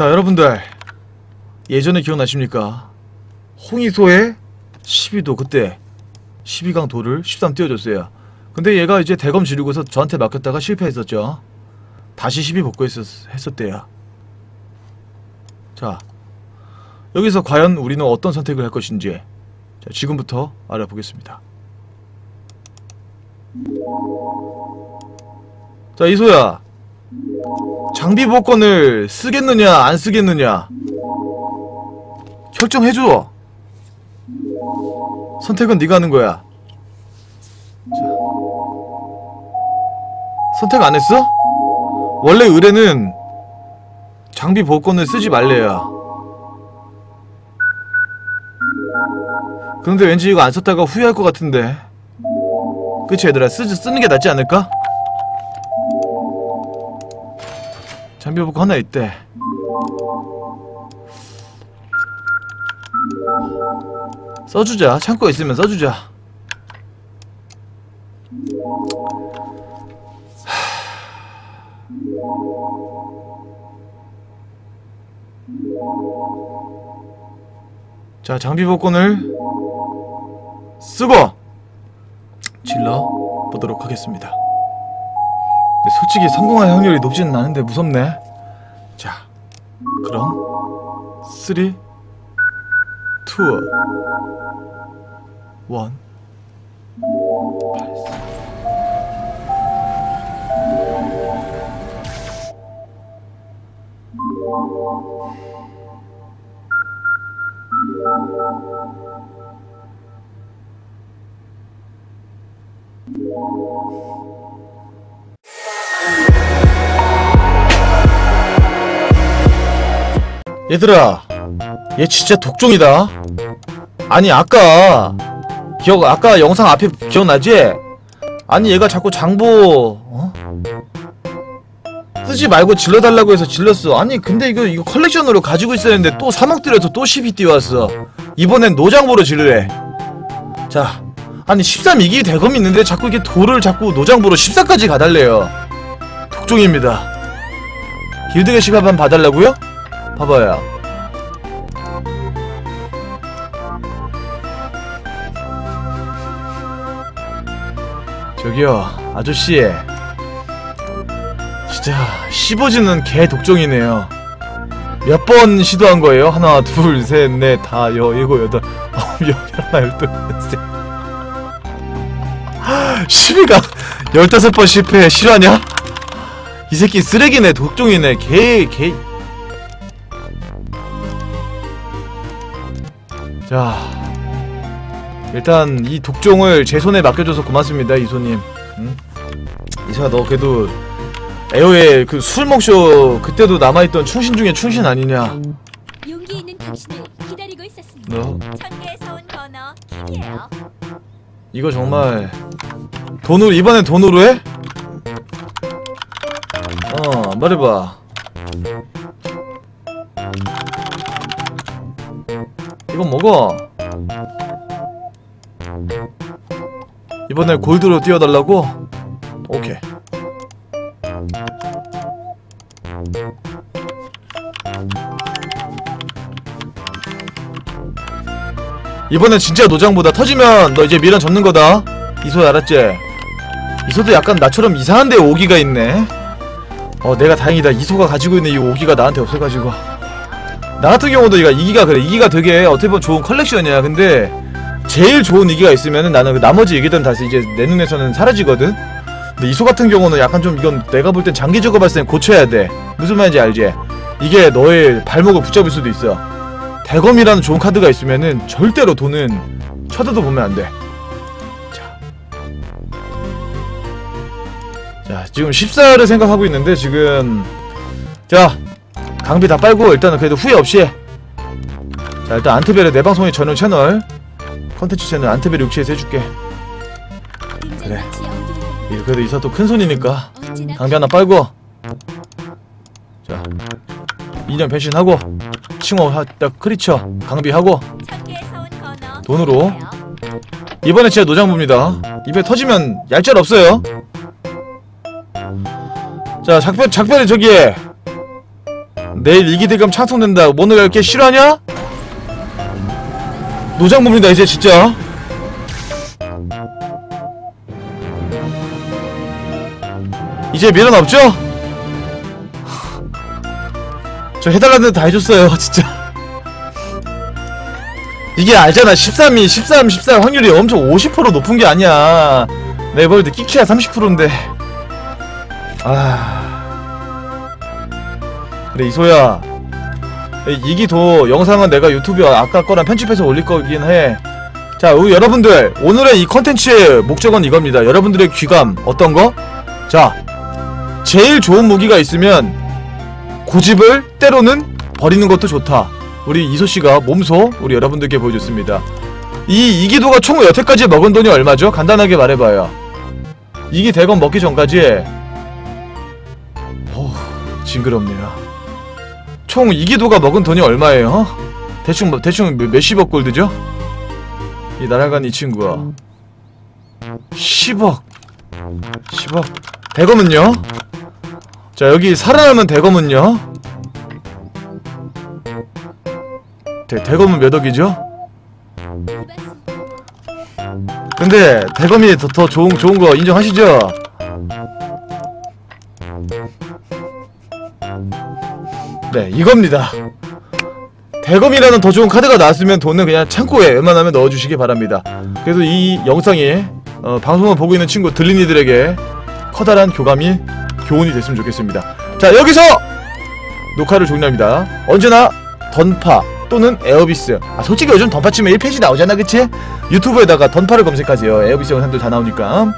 자 여러분들. 예전에 기억나십니까? 홍이소의 12도 그때 12강 도를 13 띄워줬어요. 근데 얘가 이제 대검 지르고서 저한테 맡겼다가 실패했었죠. 다시 12 복구했었대요. 자 여기서 과연 우리는 어떤 선택을 할 것인지 자, 지금부터 알아보겠습니다. 자 이소야 장비 복권을 쓰겠느냐 안 쓰겠느냐 결정해줘 선택은 네가 하는 거야 자. 선택 안 했어? 원래 의뢰는 장비 복권을 쓰지 말래야 그런데 왠지 이거 안 썼다가 후회할 것 같은데 그치 얘들아 쓰, 쓰는 게 낫지 않을까? 장비 복권 하나 있대. 써주자. 창고에 있으면 써주자. 자 장비 복권을 쓰고 질러 보도록 하겠습니다 솔직히 성공할 확률이 높지는 않은데 무섭네. 자 그럼 3 2 1 얘들아 얘 진짜 독종이다 아니 아까 기억 아까 영상 앞에 기억나지? 아니 얘가 자꾸 장보 어? 쓰지 말고 질러달라고 해서 질렀어 아니 근데 이거 이거 컬렉션으로 가지고 있어야 했는데 또 3억 들여서 또12 띄웠어 이번엔 노장보로 지르래 자 아니 13 2기 대검 있는데 자꾸 이게 돌을 자꾸 노장보로 14까지 가달래요 독종입니다 길드의 시간 반 봐달라고요? 봐봐요. 저기요 아저씨. 진짜 씹어지는 개 독종이네요. 몇 번 시도한 거예요? 하나 둘셋넷 다 여 일곱 여덟 아홉 열 하나 열둘 셋. 12가 15번 실패 실화냐? 이 새끼 쓰레기네 독종이네. 개 개 자 일단 이 독종을 제 손에 맡겨줘서 고맙습니다 이소님 응? 이소야 너 그래도 에어의 그 술먹쇼 그때도 남아있던 충신 중에 충신 아니냐 용기 있는 당신을 기다리고 있었습니다. 너 천계에서 온 번호 킥이에요. 이거 정말 돈으로 이번엔 돈으로 해? 어 말해봐 이건 먹어. 이번에 골드로 띄워달라고? 오케이. 이번엔 진짜 노장보다 터지면 너 이제 미련 접는 거다. 이소 알았지? 이소도 약간 나처럼 이상한데 오기가 있네. 어 내가 다행이다. 이소가 가지고 있는 이 오기가 나한테 없어가지고 나 같은 경우도 이기가 그래 이기가 되게 어떻게 보면 좋은 컬렉션이야 근데 제일 좋은 이기가 있으면은 나는 그 나머지 이기들은 다시 이제 내 눈에서는 사라지거든 근데 이소 같은 경우는 약간 좀 이건 내가 볼 땐 장기적으로 봤을 땐 고쳐야 돼 무슨 말인지 알지? 이게 너의 발목을 붙잡을 수도 있어 대검이라는 좋은 카드가 있으면은 절대로 돈은 쳐다도 보면 안 돼. 자. 자, 지금 14를 생각하고 있는데 지금 자, 강비 다 빨고 일단은 그래도 후회 없이 자, 일단 안트벨의 내 방송의 전용 채널 컨텐츠 채널 안트벨 육치에서 해줄게. 그래. 그래도 이사 또 큰 손이니까 강비 하나 빨고 자 2년 변신하고 칭호 하딱 크리처 강비하고 돈으로. 이번에 진짜 노장부입니다 입에 터지면 얄짤 없어요 자 작별 작별이 저기 내일 이기대금 찬송된다. 오늘 갈게 싫어하냐? 노장 부분이다 이제 진짜. 이제 미련 없죠? 저 해달라는 데다 해줬어요 진짜. 이게 알잖아. 13이 13 14 확률이 엄청 50% 높은 게 아니야. 내가 볼때 끼키야 30%인데. 아 그래 이소야. 이기도 영상은 내가 유튜브에 아까 거랑 편집해서 올릴 거긴 해 자 우리 여러분들 오늘의 이 컨텐츠의 목적은 이겁니다. 여러분들의 귀감 어떤 거? 자 제일 좋은 무기가 있으면 고집을 때로는 버리는 것도 좋다. 우리 이소 씨가 몸소 우리 여러분들께 보여줬습니다. 이 이기도가 총 여태까지 먹은 돈이 얼마죠? 간단하게 말해봐요. 이기 대검 먹기 전까지. 어 징그럽네요 총 이기도가 먹은 돈이 얼마예요? 대충 뭐- 대충 몇- 몇십억 골드죠? 이 날아간 이 친구가 10억 10억 대검은요? 자 여기 살아남은 대검은요? 대, 대검은 몇 억이죠? 근데 대검이 더, 더 좋은 좋은 거 인정하시죠? 네 이겁니다. 대검이라는 더 좋은 카드가 나왔으면 돈은 그냥 창고에 웬만하면 넣어주시기 바랍니다. 그래서 이 영상이 어, 방송을 보고 있는 친구 들린 이들에게 커다란 교감이 교훈이 됐으면 좋겠습니다. 자 여기서 녹화를 종료합니다. 언제나 던파 또는 에어비스 아 솔직히 요즘 던파 치면 1페이지 나오잖아 그치? 유튜브에다가 던파를 검색하세요 에어비스 영상들 다 나오니까